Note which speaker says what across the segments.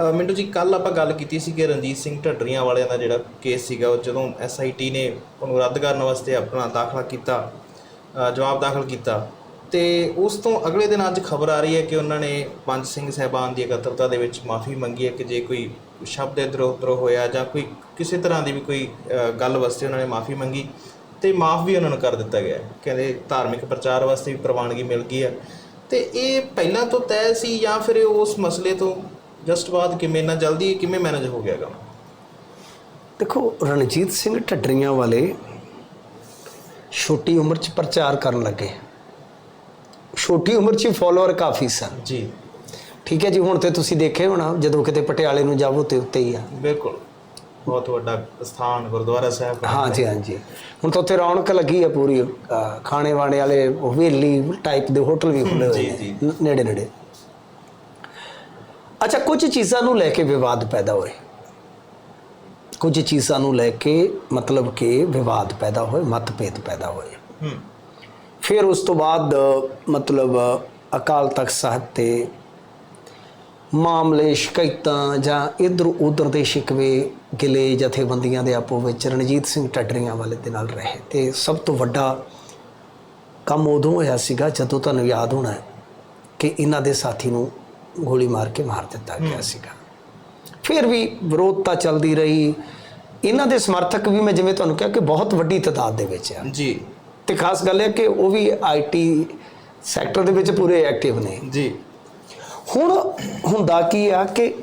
Speaker 1: ਅ, ਮਿੰਟੂ ਜੀ ਕੱਲ ਆਪਾਂ ਗੱਲ ਕੀਤੀ ਸੀ ਕਿ ਰਣਜੀਤ ਸਿੰਘ ਢੱਡਰੀਆਂ ਵਾਲਿਆਂ ਦਾ ਜਿਹੜਾ ਕੇਸ ਸੀਗਾ ਉਹ ਜਦੋਂ ਐਸਆਈਟੀ ਨੇ ਉਹਨੂੰ ਰੱਦ ਕਰਨ ਵਾਸਤੇ ਆਪਣਾ ਦਾਖਲਾ ਕੀਤਾ ਜਵਾਬ ਦਾਖਲ ਕੀਤਾ ਤੇ ਉਸ ਤੋਂ ਅਗਲੇ ਦਿਨ ਅੱਜ ਖਬਰ ਆ ਰਹੀ ਹੈ ਕਿ ਉਹਨਾਂ ਨੇ ਪੰਜ ਸਿੰਘ ਸਹਿਬਾਨ ਦੀ ਇਕੱਤਰਤਾ ਦੇ ਵਿੱਚ ਮਾਫੀ ਮੰਗੀ ਹੈ ਕਿ ਜੇ ਕੋਈ ਸ਼ਬਦ ਇੱਧਰੋਂ ਉੱਧਰੋਂ ਹੋਇਆ ਜਾਂ ਕੋਈ ਕਿਸੇ ਤਰ੍ਹਾਂ ਦੀ ਵੀ ਕੋਈ ਗੱਲ ਵਾਸਤੇ ਉਹਨਾਂ ਨੇ ਮਾਫੀ ਮੰਗੀ ਤੇ ਮਾਫ ਵੀ ਉਹਨਾਂ ਨੂੰ ਕਰ ਦਿੱਤਾ ਗਿਆ ਕਹਿੰਦੇ ਧਾਰਮਿਕ ਪ੍ਰਚਾਰ ਵਾਸਤੇ ਵੀ ਪ੍ਰਵਾਨਗੀ ਮਿਲ ਗਈ ਹੈ। ਤੇ ਇਹ ਪਹਿਲਾਂ ਤੋਂ ਤੈਅ ਸੀ ਜਾਂ ਫਿਰ ਉਸ ਮਸਲੇ ਤੋਂ ਜਸਟ ਬਾਅਦ ਕਿਵੇਂ ਇੰਨਾ ਜਲਦੀ ਕਿਵੇਂ ਮੈਨੇਜ ਹੋ ਗਿਆ ਗਾ
Speaker 2: ਦੇਖੋ ਰਣਜੀਤ ਸਿੰਘ ਢੱਡਰੀਆਂ ਵਾਲੇ ਛੋਟੀ ਉਮਰ 'ਚ ਪ੍ਰਚਾਰ ਕਰਨ ਲੱਗੇ। ਛੋਟੀ ਉਮਰ 'ਚ ਫਾਲੋਅਰ ਕਾਫੀ ਸਨ।
Speaker 1: ਜੀ।
Speaker 2: ਠੀਕ ਹੈ ਜੀ ਹੁਣ ਤੇ ਤੁਸੀਂ ਦੇਖੇ ਹੋਣਾ ਜਦੋਂ ਕਿਤੇ ਪਟਿਆਲੇ ਨੂੰ ਜਾਵੋ ਤੇ ਉੱਤੇ ਹੀ ਆ।
Speaker 1: ਬਿਲਕੁਲ। ਬਹੁਤ ਵੱਡਾ ਸਥਾਨ ਗੁਰਦੁਆਰਾ ਸਾਹਿਬ ਬਣਿਆ।
Speaker 2: ਹਾਂ ਜੀ ਹਾਂ ਜੀ। ਹੁਣ ਤਾਂ ਉੱਥੇ ਰੌਣਕ ਲੱਗੀ ਹੈ ਪੂਰੀ। ਖਾਣੇ ਵਾਣੇ ਵਾਲੇ ਹਵੇਲੀ ਟਾਈਪ ਦੇ ਹੋਟਲ ਵੀ ਖੁੱਲੇ ਹੋਏ ਨੇ। ਨੇੜੇ ਨੇੜੇ ਅੱਛਾ ਕੁਝ ਚੀਜ਼ਾਂ ਨੂੰ ਲੈ ਕੇ ਵਿਵਾਦ ਪੈਦਾ ਹੋਏ। ਕੁਝ ਚੀਜ਼ਾਂ ਨੂੰ ਲੈ ਕੇ ਮਤਲਬ ਕਿ ਵਿਵਾਦ ਪੈਦਾ ਹੋਏ ਮਤਭੇਦ ਪੈਦਾ ਹੋਏ। ਫਿਰ ਉਸ ਤੋਂ ਬਾਅਦ ਮਤਲਬ ਅਕਾਲ ਤਖਤ ਸਾਹਿਬ ਤੇ ਮਾਮਲੇ ਸ਼ਿਕਾਇਤਾਂ ਜਾਂ ਇਧਰ ਉਧਰ ਦੇ ਸ਼ਿਕਵੇ ਗਿਲੇ ਜਥੇਬੰਦੀਆਂ ਦੇ ਆਪੋ ਵਿੱਚ ਰਣਜੀਤ ਸਿੰਘ ਢੱਡਰੀਆਂ ਵਾਲੇ ਦੇ ਨਾਲ ਰਹੇ। ਤੇ ਸਭ ਤੋਂ ਵੱਡਾ ਕੰਮ ਉਦੋਂ ਹੋਇਆ ਸੀਗਾ ਜਦੋਂ ਤੁਹਾਨੂੰ ਯਾਦ ਹੋਣਾ ਹੈ ਕਿ ਇਹਨਾਂ ਦੇ ਸਾਥੀ ਨੂੰ ਗੋਲੀ ਮਾਰ ਕੇ ਮਾਰ ਦਿੱਤਾ ਗਿਆ ਸੀਗਾ। ਫਿਰ ਵੀ ਵਿਰੋਧਤਾ ਚੱਲਦੀ ਰਹੀ। ਇਹਨਾਂ ਦੇ ਸਮਰਥਕ ਵੀ ਮੈਂ ਜਿਵੇਂ ਤੁਹਾਨੂੰ ਕਿਹਾ ਕਿ ਬਹੁਤ ਵੱਡੀ ਤਾਦਾਦ ਦੇ ਵਿੱਚ ਆ।
Speaker 1: ਜੀ।
Speaker 2: ਤੇ ਖਾਸ ਗੱਲ ਹੈ ਕਿ ਉਹ ਵੀ ਆਈਟੀ ਸੈਕਟਰ ਦੇ ਵਿੱਚ ਪੂਰੇ ਐਕਟਿਵ ਨੇ।
Speaker 1: ਜੀ।
Speaker 2: ਹੁਣ ਹੁੰਦਾ ਕੀ ਆ ਕਿ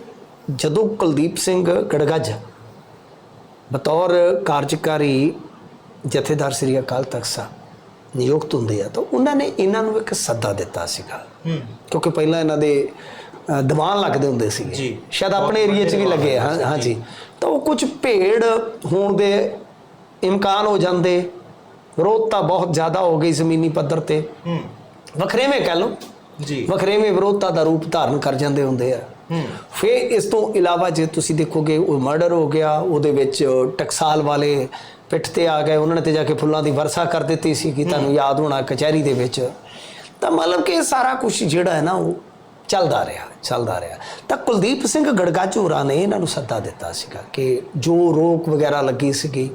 Speaker 2: ਜਦੋਂ ਕੁਲਦੀਪ ਸਿੰਘ ਗੜਗੱਜ ਬਤੌਰ ਕਾਰਜਕਾਰੀ ਜਥੇਦਾਰ ਸ੍ਰੀ ਅਕਾਲ ਤਖਤ ਸਾਹਿਬ ਨਿਯੁਕਤ ਹੁੰਦੇ ਆ ਤਾਂ ਉਹਨਾਂ ਨੇ ਇਹਨਾਂ ਨੂੰ ਇੱਕ ਸੱਦਾ ਦਿੱਤਾ ਸੀਗਾ।
Speaker 1: ਹੂੰ।
Speaker 2: ਕਿਉਂਕਿ ਪਹਿਲਾਂ ਇਹਨਾਂ ਦੇ ਦੀਵਾਨ ਲੱਗਦੇ ਹੁੰਦੇ ਸੀਗੇ।
Speaker 1: ਜੀ।
Speaker 2: ਸ਼ਾਇਦ ਆਪਣੇ ਏਰੀਆ 'ਚ ਵੀ ਲੱਗੇ ਹਾਂ ਹਾਂ ਜੀ। ਤਾਂ ਉਹ ਕੁਝ ਭੇੜ ਹੋਣ ਦੇ ਇਮਕਾਨ ਹੋ ਜਾਂਦੇ। ਵਿਰੋਧਤਾ ਬਹੁਤ ਜ਼ਿਆਦਾ ਹੋ ਗਈ ਜ਼ਮੀਨੀ ਪੱਧਰ ਤੇ। ਵਖਰੇਵੇਂ ਕਹਿ ਲਓ।
Speaker 1: ਜੀ।
Speaker 2: ਵਖਰੇਵੇਂ ਵਿਰੋਧਤਾ ਦਾ ਰੂਪ ਧਾਰਨ ਕਰ ਜਾਂਦੇ ਹੁੰਦੇ ਆ।
Speaker 1: ਹੂੰ।
Speaker 2: ਫਿਰ ਇਸ ਤੋਂ ਇਲਾਵਾ ਜੇ ਤੁਸੀਂ ਦੇਖੋਗੇ ਉਹ ਮਰਡਰ ਹੋ ਗਿਆ ਉਹਦੇ ਵਿੱਚ ਟਕਸਾਲ ਵਾਲੇ ਪਿੱਠ ਤੇ ਆ ਗਏ ਉਹਨਾਂ ਨੇ ਤੇ ਜਾ ਕੇ ਫੁੱਲਾਂ ਦੀ ਵਰਸਾ ਕਰ ਦਿੱਤੀ ਸੀ ਕਿ ਤੁਹਾਨੂੰ ਯਾਦ ਹੋਣਾ ਕਚਹਿਰੀ ਦੇ ਵਿੱਚ। ਤਾਂ ਮਤਲਬ ਕਿ ਸਾਰਾ ਕੁਝ ਜਿਹੜਾ ਹੈ ਨਾ ਉਹ ਚੱਲਦਾ ਰਿਹਾ ਚੱਲਦਾ ਰਿਹਾ। ਤਾਂ ਕੁਲਦੀਪ ਸਿੰਘ ਗੜਗਾਚੂਰਾ ਨੇ ਇਹਨਾਂ ਨੂੰ ਸੱਦਾ ਦਿੱਤਾ ਸੀਗਾ ਕਿ ਜੋ ਰੋਕ ਵਗੈਰਾ ਲੱਗੀ ਸੀਗੀ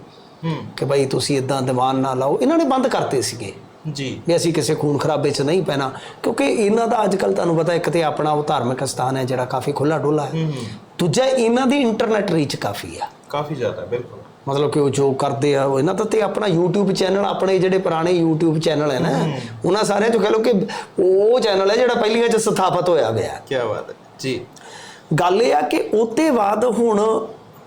Speaker 1: ਹੂੰ।
Speaker 2: ਕਿ ਭਾਈ ਤੁਸੀਂ ਇਦਾਂ ਦੀਵਾਨ ਨਾ ਲਾਓ ਇਹਨਾਂ ਨੇ ਬੰਦ ਕਰਤੇ ਸੀਗੇ।
Speaker 1: ਜੀ।
Speaker 2: ਵੀ ਅਸੀਂ ਕਿਸੇ ਖੂਨ ਖਰਾਬੇ 'ਚ ਨਹੀਂ ਪੈਣਾ ਕਿਉਂਕਿ ਇਹਨਾਂ ਦਾ ਅੱਜ ਕੱਲ ਤੁਹਾਨੂੰ ਪਤਾ ਇੱਕ ਤੇ ਆਪਣਾ ਉਹ ਧਾਰਮਿਕ ਸਥਾਨ ਹੈ ਜਿਹੜਾ ਕਾਫੀ ਖੁੱਲਾ ਡੁੱਲਾ ਹੈ ਦੂਜਾ ਇਹਨਾਂ ਦੀ ਇੰਟਰਨੈਟ ਰੀਚ ਕਾਫੀ ਆ।
Speaker 1: ਕਾਫੀ ਜ਼ਿਆਦਾ ਬਿਲਕੁਲ।
Speaker 2: ਮਤਲਬ ਕਿ ਉਹ ਜੋ ਕਰਦੇ ਆ ਉਹ ਇਹਨਾਂ ਦਾ ਤੇ ਆਪਣਾ YouTube ਚੈਨਲ ਆਪਣੇ ਜਿਹੜੇ ਪੁਰਾਣੇ YouTube ਚੈਨਲ ਹੈ ਨਾ ਉਹਨਾਂ ਸਾਰਿਆਂ ਚੋਂ ਕਹ ਲਓ ਕਿ ਉਹ ਚੈਨਲ ਹੈ ਜਿਹੜਾ ਪਹਿਲੀਆਂ 'ਚ ਸਥਾਪਿਤ ਹੋਇਆ ਗਿਆ
Speaker 1: ਕੀ ਬਾਤ ਹੈ। ਜੀ।
Speaker 2: ਗੱਲ ਇਹ ਆ ਕਿ ਉਹਤੇ ਬਾਅਦ ਹੁਣ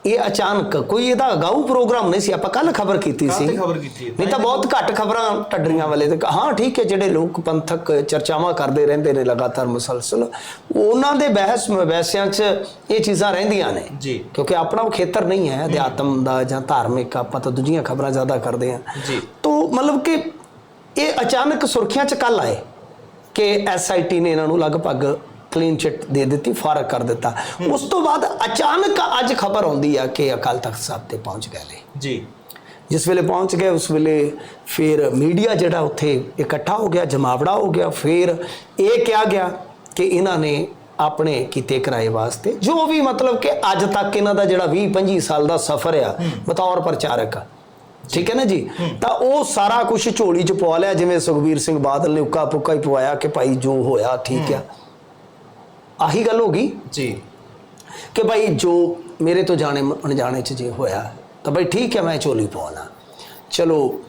Speaker 2: ਇਹ ਅਚਾਨਕ ਕੋਈ ਇਹਦਾ ਅਗਾਊ ਪ੍ਰੋਗਰਾਮ ਨਹੀਂ ਸੀ ਆਪਾਂ ਕੱਲ ਖਬਰ ਕੀਤੀ ਸੀ।
Speaker 1: ਖਬਰ ਕੀਤੀ?
Speaker 2: ਨਹੀਂ ਤਾਂ ਬਹੁਤ ਘੱਟ ਖਬਰਾਂ ਟੱਡਰੀਆਂ ਵਾਲੇ ਤੇ ਹਾਂ ਠੀਕ ਹੈ ਜਿਹੜੇ ਲੋਕ ਪੰਥਕ ਚਰਚਾਵਾਂ ਕਰਦੇ ਰਹਿੰਦੇ ਨੇ ਲਗਾਤਾਰ ਮੁਸਲਸਲ ਉਹਨਾਂ ਦੇ ਬਹਿਸ ਮਬੈਸਿਆਂ 'ਚ ਇਹ ਚੀਜ਼ਾਂ ਰਹਿੰਦੀਆਂ ਨੇ।
Speaker 1: ਜੀ।
Speaker 2: ਕਿਉਂਕਿ ਆਪਣਾ ਉਹ ਖੇਤਰ ਨਹੀਂ ਹੈ ਅਧਿਆਤਮ ਦਾ ਜਾਂ ਧਾਰਮਿਕ ਆਪਾਂ ਤਾਂ ਦੂਜੀਆਂ ਖਬਰਾਂ ਜ਼ਿਆਦਾ ਕਰਦੇ ਹਾਂ।
Speaker 1: ਜੀ।
Speaker 2: ਤੋ ਮਤਲਬ ਕਿ ਇਹ ਅਚਾਨਕ ਸੁਰਖੀਆਂ 'ਚ ਕੱਲ ਆਏ ਕਿ ਐਸਆਈਟੀ ਨੇ ਇਹਨਾਂ ਨੂੰ ਲਗਭਗ ਕਲੀਨ ਚਿੱਟ ਦੇ ਦਿੱਤੀ ਫਾਰਗ ਕਰ ਦਿੱਤਾ। ਉਸ ਤੋਂ ਬਾਅਦ ਅਚਾਨਕ ਅੱਜ ਖਬਰ ਆਉਂਦੀ ਆ ਕਿ ਅਕਾਲ ਤਖਤ ਸਾਹਿਬ ਤੇ ਪਹੁੰਚ ਗਏ ਨੇ।
Speaker 1: ਜੀ।
Speaker 2: ਜਿਸ ਵੇਲੇ ਪਹੁੰਚ ਗਏ ਉਸ ਵੇਲੇ ਫਿਰ ਮੀਡੀਆ ਜਿਹੜਾ ਉੱਥੇ ਇਕੱਠਾ ਹੋ ਗਿਆ ਜਮਾਵੜਾ ਹੋ ਗਿਆ ਫਿਰ ਇਹ ਕਿਹਾ ਗਿਆ ਕਿ ਇਹਨਾਂ ਨੇ ਆਪਣੇ ਕੀਤੇ ਕਿਰਾਏ ਵਾਸਤੇ ਜੋ ਵੀ ਮਤਲਬ ਕਿ ਅੱਜ ਤੱਕ ਇਹਨਾਂ ਦਾ ਜਿਹੜਾ 20 25 ਸਾਲ ਦਾ ਸਫ਼ਰ ਆ ਬਤੌਰ ਪ੍ਰਚਾਰਕ ਠੀਕ ਹੈ ਨਾ ਜੀ? ਤਾਂ ਉਹ ਸਾਰਾ ਕੁਝ ਝੋਲੀ ਚ ਪਵਾ ਲਿਆ ਜਿਵੇਂ ਸੁਖਬੀਰ ਸਿੰਘ ਬਾਦਲ ਨੇ ਉੱਕਾ ਪੁੱਕਾ ਹੀ ਪਵਾਇਆ ਕਿ ਭਾਈ ਜੋ ਹੋਇਆ ਠੀਕ ਆ। ਆਹੀ ਗੱਲ ਹੋ ਗਈ
Speaker 1: ਜੀ।
Speaker 2: ਕਿ ਭਾਈ ਜੋ ਮੇਰੇ ਤੋਂ ਜਾਣੇ ਅਣਜਾਣੇ ਚ ਜੇ ਹੋਇਆ ਤਾਂ ਭਾਈ ਠੀਕ ਹੈ ਮੈਂ ਝੋਲੀ ਪਵਾਉਣਾ। ਚਲੋ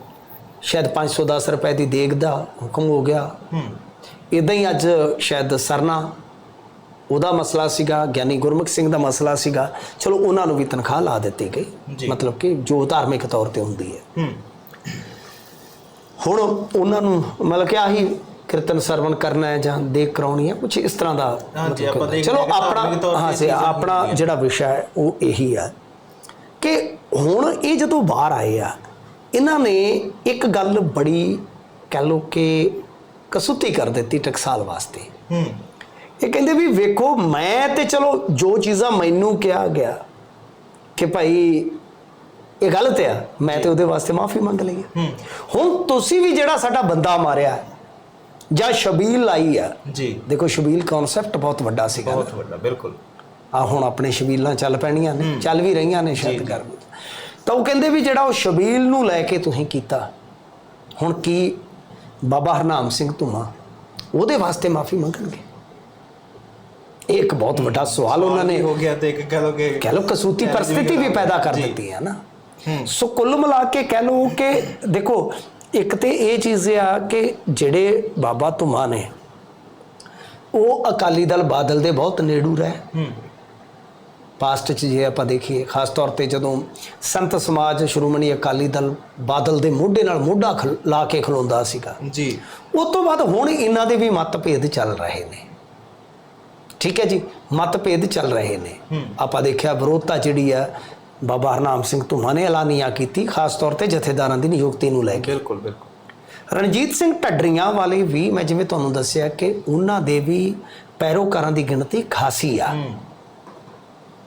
Speaker 2: ਸ਼ਾਇਦ 510 ਰੁਪਏ ਦੀ ਦੇਗ ਦਾ ਹੁਕਮ ਹੋ ਗਿਆ।
Speaker 1: ਹੂੰ।
Speaker 2: ਇਦਾਂ ਹੀ ਅੱਜ ਸ਼ਾਇਦ ਸਰਨਾ ਉਹਦਾ ਮਸਲਾ ਸੀਗਾ ਗਿਆਨੀ ਗੁਰਮੁਖ ਸਿੰਘ ਦਾ ਮਸਲਾ ਸੀਗਾ। ਚਲੋ ਉਹਨਾਂ ਨੂੰ ਵੀ ਤਨਖਾਹ ਲਾ ਦਿੱਤੀ ਗਈ। ਮਤਲਬ ਕਿ ਜੋ ਧਾਰਮਿਕ ਤੌਰ ਤੇ ਹੁੰਦੀ ਹੈ।
Speaker 1: ਹੂੰ।
Speaker 2: ਹੁਣ ਉਹਨਾਂ ਨੂੰ ਮਤਲਬ ਕਿ ਆਹੀ ਕੀਰਤਨ ਸਰਵਣ ਕਰਨਾ ਹੈ ਜਾਂ ਦੇਖ ਕਰਾਉਣੀ ਹੈ ਕੁਝ ਇਸ ਤਰ੍ਹਾਂ ਦਾ
Speaker 1: ਹਾਂਜੀ, ਆਪਾਂ
Speaker 2: ਚਲੋ ਆਪਣਾ ਹਾਂ ਸੇ ਆਪਣਾ। ਜਿਹੜਾ ਵਿਸ਼ਾ ਹੈ ਉਹ ਇਹੀ ਆ ਕਿ ਹੁਣ ਇਹ ਜਦੋਂ ਬਾਹਰ ਆਏ ਆ ਇਹਨਾਂ ਨੇ ਇੱਕ ਗੱਲ ਬੜੀ ਕਹਿ ਲੋ ਕਿ ਕਸੁੱਤੀ ਕਰ ਦਿੱਤੀ ਟਕਸਾਲ ਵਾਸਤੇ।
Speaker 1: ਹੂੰ।
Speaker 2: ਇਹ ਕਹਿੰਦੇ ਵੀ ਵੇਖੋ ਮੈਂ ਤੇ ਚਲੋ ਜੋ ਚੀਜ਼ਾਂ ਮੈਨੂੰ ਕਿਹਾ ਗਿਆ ਕਿ ਭਾਈ ਇਹ ਗਲਤ ਆ ਮੈਂ ਤੇ ਉਹਦੇ ਵਾਸਤੇ ਮਾਫੀ ਮੰਗ ਲਈ ਹੁਣ ਤੁਸੀਂ ਵੀ ਜਿਹੜਾ ਸਾਡਾ ਬੰਦਾ ਮਾਰਿਆ ਜਾਂ ਸ਼ਬੀਲ ਲਾਈ ਆ।
Speaker 1: ਜੀ।
Speaker 2: ਦੇਖੋ ਸ਼ਬੀਲ ਕਨਸੈਪਟ ਬਹੁਤ ਵੱਡਾ ਸੀਗਾ
Speaker 1: ਬਹੁਤ ਵੱਡਾ ਬਿਲਕੁਲ।
Speaker 2: ਆ ਹੁਣ ਆਪਣੇ ਸ਼ਬੀਲਾਂ ਚੱਲ ਪੈਣੀਆਂ ਨੇ ਚੱਲ ਵੀ ਰਹੀਆਂ ਨੇ ਸ਼ਾਇਦ ਕਰ ਤਾਂ ਉਹ ਕਹਿੰਦੇ ਵੀ ਜਿਹੜਾ ਉਹ ਸ਼ਬੀਲ ਨੂੰ ਲੈ ਕੇ ਤੁਸੀਂ ਕੀਤਾ ਹੁਣ ਕੀ ਬਾਬਾ ਹਰਨਾਮ ਸਿੰਘ ਧੁਮਾ ਉਹਦੇ ਵਾਸਤੇ ਮਾਫੀ ਮੰਗਣਗੇ? ਇਹ ਇੱਕ ਬਹੁਤ ਵੱਡਾ ਸਵਾਲ ਉਹਨਾਂ ਨੇ
Speaker 1: ਹੋ ਗਿਆ ਤੇ ਇੱਕ ਕਹ ਲੋ ਕਿ
Speaker 2: ਕਹਿ ਲੋ ਕਸੂਤੀ ਪਰਿਸਥਿਤੀ ਵੀ ਪੈਦਾ ਕਰ ਦਿੱਤੀ ਹੈ ਨਾ। ਸੋ ਕੁੱਲ ਮਿਲਾ ਕੇ ਕਹਿ ਲੋ ਕਿ ਦੇਖੋ ਇੱਕ ਤੇ ਇਹ ਚੀਜ਼ ਆ ਕਿ ਜਿਹੜੇ ਬਾਬਾ ਧੁਮਾ ਨੇ ਉਹ ਅਕਾਲੀ ਦਲ ਬਾਦਲ ਦੇ ਬਹੁਤ ਨੇੜੂ ਰਹੇ
Speaker 1: ਹੂੰ।
Speaker 2: ਪਾਸਟ 'ਚ ਜੇ ਆਪਾਂ ਦੇਖੀਏ ਖਾਸ ਤੌਰ ਤੇ ਜਦੋਂ ਸੰਤ ਸਮਾਜ ਸ਼੍ਰੋਮਣੀ ਅਕਾਲੀ ਦਲ ਬਾਦਲ ਦੇ ਮੋਢੇ ਨਾਲ ਮੋਢਾ ਲਾ ਕੇ ਖਲੋਂਦਾ ਸੀਗਾ।
Speaker 1: ਜੀ।
Speaker 2: ਉਸ ਤੋਂ ਬਾਅਦ ਹੁਣ ਇਹਨਾਂ ਦੇ ਵੀ ਮਤਭੇਦ ਚੱਲ ਰਹੇ ਨੇ। ਠੀਕ ਹੈ ਜੀ? ਮਤਭੇਦ ਚੱਲ ਰਹੇ ਨੇ। ਆਪਾਂ ਦੇਖਿਆ ਵਿਰੋਧਤਾ ਜਿਹੜੀ ਆ ਬਾਬਾ ਹਰਨਾਮ ਸਿੰਘ ਧੁਮਾ ਨੇ ਐਲਾਨੀਆਂ ਕੀਤੀ ਖਾਸ ਤੌਰ ਤੇ ਜਥੇਦਾਰਾਂ ਦੀ ਨਿਯੁਕਤੀ ਨੂੰ ਲੈ ਕੇ।
Speaker 1: ਬਿਲਕੁਲ ਬਿਲਕੁਲ।
Speaker 2: ਰਣਜੀਤ ਸਿੰਘ ਢੱਡਰੀਆਂ ਵਾਲੇ ਵੀ ਮੈਂ ਜਿਵੇਂ ਤੁਹਾਨੂੰ ਦੱਸਿਆ ਕਿ ਉਹਨਾਂ ਦੇ ਵੀ ਪੈਰੋਕਾਰਾਂ ਦੀ ਗਿਣਤੀ ਖਾਸੀ ਆ।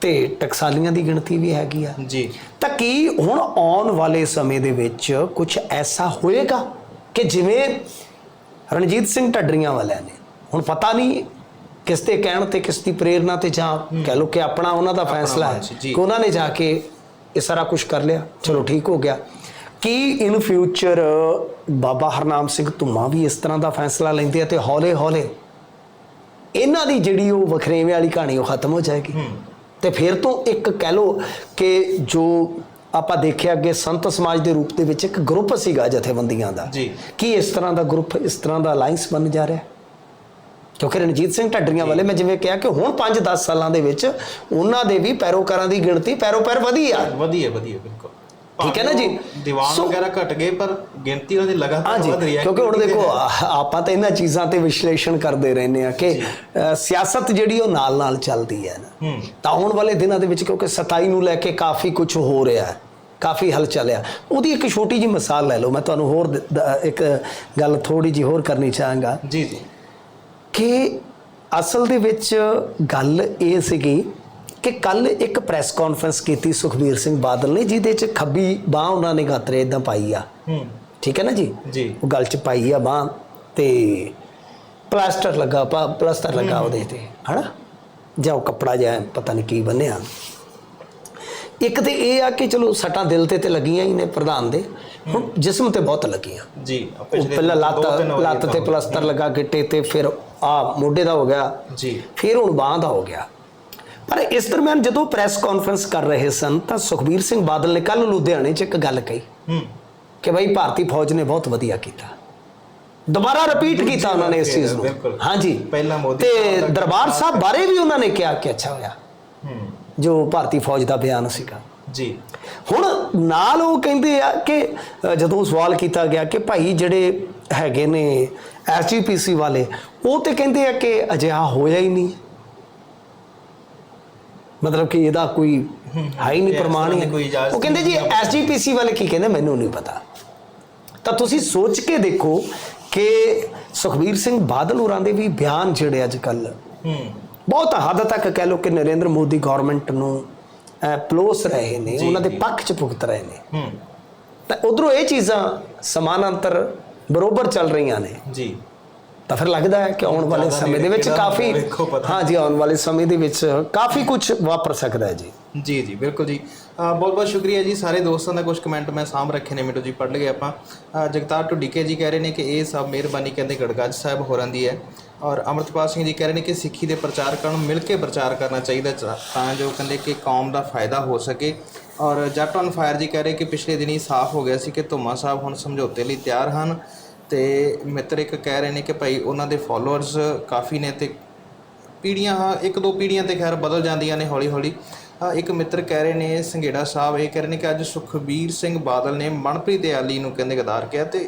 Speaker 2: ਤੇ ਟਕਸਾਲੀਆਂ ਦੀ ਗਿਣਤੀ ਵੀ ਹੈਗੀ ਆ।
Speaker 1: ਜੀ।
Speaker 2: ਤਾਂ ਕੀ ਹੁਣ ਆਉਣ ਵਾਲੇ ਸਮੇਂ ਦੇ ਵਿੱਚ ਕੁਝ ਐਸਾ ਹੋਏਗਾ ਕਿ ਜਿਵੇਂ ਰਣਜੀਤ ਸਿੰਘ ਢੱਡਰੀਆਂ ਵਾਲਿਆਂ ਨੇ? ਹੁਣ ਪਤਾ ਨਹੀਂ ਕਿਸ ਤੇ ਕਹਿਣ ਤੇ ਕਿਸ ਦੀ ਪ੍ਰੇਰਣਾ ਤੇ ਜਾਂ ਕਹਿ ਲੋ ਕਿ ਆਪਣਾ ਉਹਨਾਂ ਦਾ ਫੈਸਲਾ ਹੈ। ਕਿ ਉਹਨਾਂ ਨੇ ਜਾ ਕੇ ਇਹ ਸਾਰਾ ਕੁਝ ਕਰ ਲਿਆ ਚਲੋ ਠੀਕ ਹੋ ਗਿਆ ਕੀ ਇਨ ਫਿਊਚਰ ਬਾਬਾ ਹਰਨਾਮ ਸਿੰਘ ਧੁੰਮਾ ਵੀ ਇਸ ਤਰ੍ਹਾਂ ਦਾ ਫੈਸਲਾ ਲੈਂਦੇ ਆ ਤੇ ਹੌਲੇ ਹੌਲੇ ਇਹਨਾਂ ਦੀ ਜਿਹੜੀ ਉਹ ਵਖਰੇਵੇਂ ਵਾਲੀ ਕਹਾਣੀ ਉਹ ਖਤਮ ਹੋ ਜਾਏਗੀ ਤੇ ਫਿਰ ਤੋਂ ਇੱਕ ਕਹਿ ਲੋ ਕਿ ਜੋ ਆਪਾਂ ਦੇਖਿਆ ਅੱਗੇ ਸੰਤ ਸਮਾਜ ਦੇ ਰੂਪ ਦੇ ਵਿੱਚ ਇੱਕ ਗਰੁੱਪ ਸੀਗਾ ਜਥੇਬੰਦੀਆਂ ਦਾ
Speaker 1: ਜੀ।
Speaker 2: ਕੀ ਇਸ ਤਰ੍ਹਾਂ ਦਾ ਗਰੁੱਪ ਇਸ ਤਰ੍ਹਾਂ ਦਾ ਅਲਾਈਅੰਸ ਬਣ ਜਾ ਰਿਹਾ ਹੈ? ਕਿਉਂਕਿ ਰਣਜੀਤ ਸਿੰਘ ਢੱਡਰੀਆਂ ਵਾਲੇ ਮੈਂ ਜਿਵੇਂ ਕਿਹਾ ਕਿ ਹੁਣ 5-10 ਸਾਲਾਂ ਦੇ ਵਿੱਚ ਉਹਨਾਂ ਦੇ ਵੀ ਪੈਰੋਕਾਰਾਂ ਦੀ ਗਿਣਤੀ ਪੈਰੋ ਪੈਰ ਵਧੀ ਆ।
Speaker 1: ਵਧੀਆ ਵਧੀਆ ਬਿਲਕੁਲ।
Speaker 2: ਠੀਕ ਹੈ ਨਾ ਜੀ?
Speaker 1: ਦੀਵਾਨ ਵਗੈਰਾ ਘਟ ਗਏ ਪਰ ਗਿਣਤੀ ਉਹਨਾਂ ਦੀ ਲਗਾਤਾਰ ਵਧ ਰਹੀ ਹੈ।
Speaker 2: ਕਿਉਂਕਿ ਹੁਣ ਦੇਖੋ ਆਪਾਂ ਤਾਂ ਇਹਨਾਂ ਚੀਜ਼ਾਂ ਤੇ ਵਿਸ਼ਲੇਸ਼ਣ ਕਰਦੇ ਰਹਿੰਦੇ ਆ ਕਿ ਸਿਆਸਤ ਜਿਹੜੀ ਉਹ ਨਾਲ ਨਾਲ ਚੱਲਦੀ ਹੈ ਨਾ। ਤਾਂ ਆਉਣ ਵਾਲੇ ਦਿਨਾਂ ਦੇ ਵਿੱਚ ਕਿਉਂਕਿ 27 ਨੂੰ ਲੈ ਕੇ ਕਾਫੀ ਕੁਝ ਹੋ ਰਿਹਾ ਹੈ ਕਾਫੀ ਹਲਚਲ ਆ ਉਹਦੀ ਇੱਕ ਛੋਟੀ ਜੀ ਮਿਸਾਲ ਲੈ ਲਓ ਮੈਂ ਤੁਹਾਨੂੰ ਹੋਰ ਇੱਕ ਗੱਲ ਥੋੜੀ ਜੀ ਹੋਰ ਕਰਨੀ ਚਾਹਾਂਗਾ।
Speaker 1: ਜੀ ਜੀ।
Speaker 2: ਕਿ ਅਸਲ ਦੇ ਵਿੱਚ ਗੱਲ ਇਹ ਸੀਗੀ ਕਿ ਕੱਲ ਇੱਕ ਪ੍ਰੈਸ ਕਾਨਫਰੰਸ ਕੀਤੀ ਸੁਖਬੀਰ ਸਿੰਘ ਬਾਦਲ ਨੇ ਜਿਹਦੇ 'ਚ ਖੱਬੀ ਬਾਹ ਉਹਨਾਂ ਨੇ ਗਾਤਰੇ ਇਦਾਂ ਪਾਈ ਆ।
Speaker 1: ਹੂੰ।
Speaker 2: ਠੀਕ ਹੈ ਨਾ ਜੀ?
Speaker 1: ਜੀ।
Speaker 2: ਉਹ ਗਲ 'ਚ ਪਾਈ ਆ ਬਾਹ ਤੇ ਪਲਾਸਟਰ ਲੱਗਾ ਪਾ ਪਲਾਸਟਰ ਲੱਗਾ ਉਹਦੇ ਤੇ ਹਨਾ? ਜਾਂ ਉਹ ਕੱਪੜਾ ਜਿਹਾ ਪਤਾ ਨਹੀਂ ਕੀ ਬੰਨਿਆ। ਇੱਕ ਤੇ ਇਹ ਆ ਕਿ ਚਲੋ ਸੱਟਾਂ ਦਿਲ ਤੇ ਤੇ ਲੱਗੀਆਂ ਹੀ ਨੇ ਪ੍ਰਧਾਨ ਦੇ ਹੁਣ ਜਿਸਮ ਤੇ ਬਹੁਤ ਲੱਗੀਆਂ।
Speaker 1: ਜੀ
Speaker 2: ਪਹਿਲਾਂ ਲੱਤ ਲੱਤ ਤੇ ਪਲਸਤਰ ਲੱਗਾ ਗਿੱਟੇ ਤੇ ਫਿਰ ਆ ਮੋਢੇ ਦਾ ਹੋ ਗਿਆ।
Speaker 1: ਜੀ।
Speaker 2: ਫਿਰ ਹੁਣ ਬਾਂਹ ਦਾ ਹੋ ਗਿਆ। ਪਰ ਇਸ ਦਰਮਿਆਨ ਜਦੋਂ ਪ੍ਰੈਸ ਕਾਨਫਰੰਸ ਕਰ ਰਹੇ ਸਨ ਤਾਂ ਸੁਖਬੀਰ ਸਿੰਘ ਬਾਦਲ ਨੇ ਕੱਲ ਲੁਧਿਆਣੇ 'ਚ ਇੱਕ ਗੱਲ ਕਹੀ
Speaker 1: ਹੂੰ।
Speaker 2: ਕਿ ਭਾਈ ਭਾਰਤੀ ਫੌਜ ਨੇ ਬਹੁਤ ਵਧੀਆ ਕੀਤਾ। ਦੁਬਾਰਾ ਰਿਪੀਟ ਕੀਤਾ ਉਹਨਾਂ ਨੇ ਇਸ ਚੀਜ਼ ਨੂੰ। ਹਾਂਜੀ।
Speaker 1: ਪਹਿਲਾਂ ਮੋਦੀ
Speaker 2: ਤੇ ਦਰਬਾਰ ਸਾਹਿਬ ਬਾਰੇ ਵੀ ਉਹਨਾਂ ਨੇ ਕਿਹਾ ਕਿ ਅੱਛਾ ਹੋਇਆ।
Speaker 1: ਹੂੰ।
Speaker 2: ਜੋ ਭਾਰਤੀ ਫੌਜ ਦਾ ਬਿਆਨ ਸੀਗਾ।
Speaker 1: ਜੀ।
Speaker 2: ਹੁਣ ਨਾਲ ਉਹ ਕਹਿੰਦੇ ਆ ਕਿ ਜਦੋਂ ਸਵਾਲ ਕੀਤਾ ਗਿਆ ਕਿ ਭਾਈ ਜਿਹੜੇ ਹੈਗੇ ਨੇ ਐਸਜੀਪੀਸੀ ਵਾਲੇ ਉਹ ਤੇ ਕਹਿੰਦੇ ਆ ਕਿ ਅਜਿਹਾ ਹੋਇਆ ਹੀ ਨਹੀਂ। ਮਤਲਬ ਕਿ ਇਹਦਾ ਕੋਈ ਹੈ ਹੀ। ਨਹੀਂ ਪ੍ਰਮਾਣ
Speaker 1: ਤਰ੍ਹਾਂ
Speaker 2: ਹੀ
Speaker 1: ਦੀ ਕੋਈ ਇਜਾਜ਼ਤ
Speaker 2: ਉਹ ਕਹਿੰਦੇ ਜੀ ਐਸਜੀਪੀਸੀ ਵਾਲੇ ਕੀ ਕਹਿੰਦੇ ਮੈਨੂੰ ਨਹੀਂ ਪਤਾ। ਤਾਂ ਤੁਸੀਂ ਸੋਚ ਕੇ ਦੇਖੋ ਕਿ ਸੁਖਬੀਰ ਸਿੰਘ ਬਾਦਲ ਹੋਰਾਂ ਦੇ ਵੀ ਬਿਆਨ ਜਿਹੜੇ ਅੱਜ ਕੱਲ
Speaker 1: ਹੂੰ।
Speaker 2: ਬਹੁਤ ਹੱਦ ਤੱਕ ਕਹਿ ਲਓ ਕਿ ਨਰਿੰਦਰ ਮੋਦੀ ਗਵਰਨਮੈਂਟ ਨੂੰ ਪਲੋਸ ਰਹੇ ਨੇ ਉਹਨਾਂ ਦੇ। ਪੱਖ 'ਚ ਭੁਗਤ ਰਹੇ ਨੇ।
Speaker 1: ਹੂੰ।
Speaker 2: ਤਾਂ ਉਧਰੋਂ ਇਹ ਚੀਜ਼ਾਂ ਸਮਾਨਾਂਤਰ ਬਰੋਬਰ ਚੱਲ ਰਹੀਆਂ ਨੇ।
Speaker 1: ਜੀ।
Speaker 2: ਤਾਂ ਫਿਰ ਲੱਗਦਾ ਹੈ ਕਿ ਆਉਣ ਵਾਲੇ ਸਮੇਂ ਦੇ ਵਿੱਚ ਕਾਫੀ। ਹਾਂ ਜੀ ਆਉਣ ਵਾਲੇ ਸਮੇਂ ਦੇ ਵਿੱਚ ਕਾਫੀ ਕੁਝ ਵਾਪਰ ਸਕਦਾ ਹੈ ਜੀ।
Speaker 1: ਜੀ ਜੀ ਬਿਲਕੁਲ ਜੀ। ਬਹੁਤ ਬਹੁਤ ਸ਼ੁਕਰੀਆ ਜੀ ਸਾਰੇ ਦੋਸਤਾਂ ਦਾ ਕੁਝ ਕਮੈਂਟ ਮੈਂ ਸਾਂਭ ਰੱਖੇ ਨੇ ਮਿੰਟੂ ਜੀ ਪੜ੍ਹ ਲਏ ਆਪਾਂ। ਜਗਤਾਰ ਢੁੱਡੀਕੇ ਜੀ ਕਹਿ ਰਹੇ ਨੇ ਕਿ ਇਹ ਸਭ ਮਿਹਰਬਾਨੀ ਕਹਿੰਦੇ ਗੜਗੱਜ ਸਾਹਿਬ ਹੋਰਾਂ ਦੀ ਹੈ। ਔਰ ਅਮਰਤਪਾਲ ਸਿੰਘ ਜੀ ਕਹਿ ਰਹੇ ਨੇ ਕਿ ਸਿੱਖੀ ਦੇ ਪ੍ਰਚਾਰਕਾਂ ਨੂੰ ਮਿਲ ਕੇ ਪ੍ਰਚਾਰ ਕਰਨਾ ਚਾਹੀਦਾ ਚ- ਤਾਂ ਜੋ ਕਹਿੰਦੇ ਕਿ ਕੌਮ ਦਾ ਫਾਇਦਾ ਹੋ ਸਕੇ। ਔਰ ਜੱਟ ਔਨ ਫਾਇਰ ਜੀ ਕਹਿ ਰਹੇ ਕਿ ਪਿਛਲੇ ਦਿਨੀ ਸਾਫ਼ ਹੋ ਗਿਆ ਸੀ ਕਿ ਧੁੰਮਾ ਸਾਹਿਬ ਹੁਣ ਸਮਝੌਤੇ ਲਈ ਤਿਆਰ ਹਨ ਤੇ ਮਿੱਤਰ ਇੱਕ ਕਹਿ ਰਹੇ ਨੇ ਕਿ ਭਾਈ ਉਹਨਾਂ ਦੇ ਫਾਲੋਅਰਸ ਕਾਫੀ ਨੇ ਤੇ ਪੀੜੀਆਂ ਹਾਂ, ਇੱਕ ਦੋ ਪੀੜ੍ਹੀਆਂ ਤੇ ਖੈਰ ਬਦਲ ਜਾਂਦੀਆਂ ਨੇ ਹੌਲੀ ਹੌਲੀ ਹਾਂ, ਇੱਕ ਮਿੱਤਰ ਕਹਿ ਰਹੇ ਨੇ ਸੰਘੇੜਾ ਸਾਹਿਬ ਇਹ ਕਹਿ ਰਹੇ ਨੇ ਕਿ ਅੱਜ ਸੁਖਬੀਰ ਸਿੰਘ ਬਾਦਲ ਨੇ ਮਨਪ੍ਰੀਤ ਦਿਆਲੀ ਨੂੰ ਕਹਿੰਦੇ ਗਦਾਰ ਕਿਹਾ ਤੇ